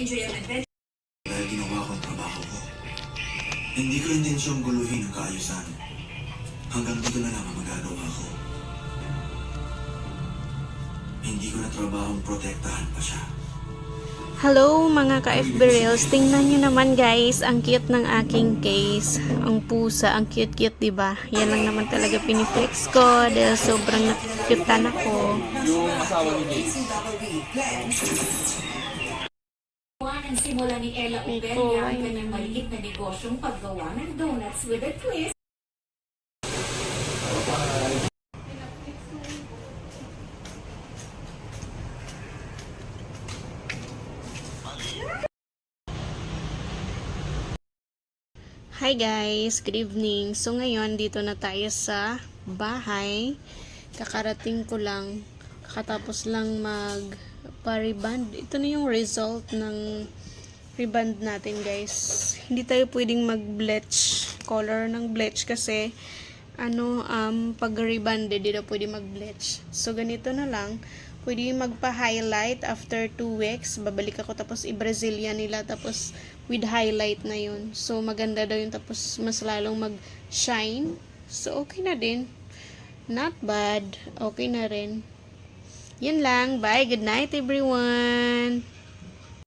enjoy ang adventure. Dahil ginawa ko ang trabaho ko. Hindi ko intensyong guluhin ang kaayusan. Hanggang dito na lang ang magagawa ko. Hindi ko na trabahong protektahan pa siya. Hello mga ka-FB Reels, tingnan nyo naman guys, ang cute ng aking case. Ang pusa, ang cute-cute, 'di ba? Yan lang naman talaga piniflex ko dahil sobrang nakutan ako. Yung asawa ni Jay. Ang simula ni Ella kulay ang kanyang maliit na negosyong paggawa ng donuts with a twist. Hi guys, good evening. So ngayon dito na tayo sa bahay. Kakarating ko lang, kakatapos lang mag pa-reband. Ito na yung result ng reband natin guys. Hindi tayo pwedeng mag-bleach color ng bleach kasi ano, um, pag reband, hindi na pwede mag-bleach. So ganito na lang. Pwede magpa-highlight after 2 weeks. Babalik ako tapos i-Brazilian nila tapos with highlight na yun. So maganda daw yun tapos mas lalong mag-shine. So okay na din. Not bad. Okay na rin. Yun lang. Bye. Good night everyone.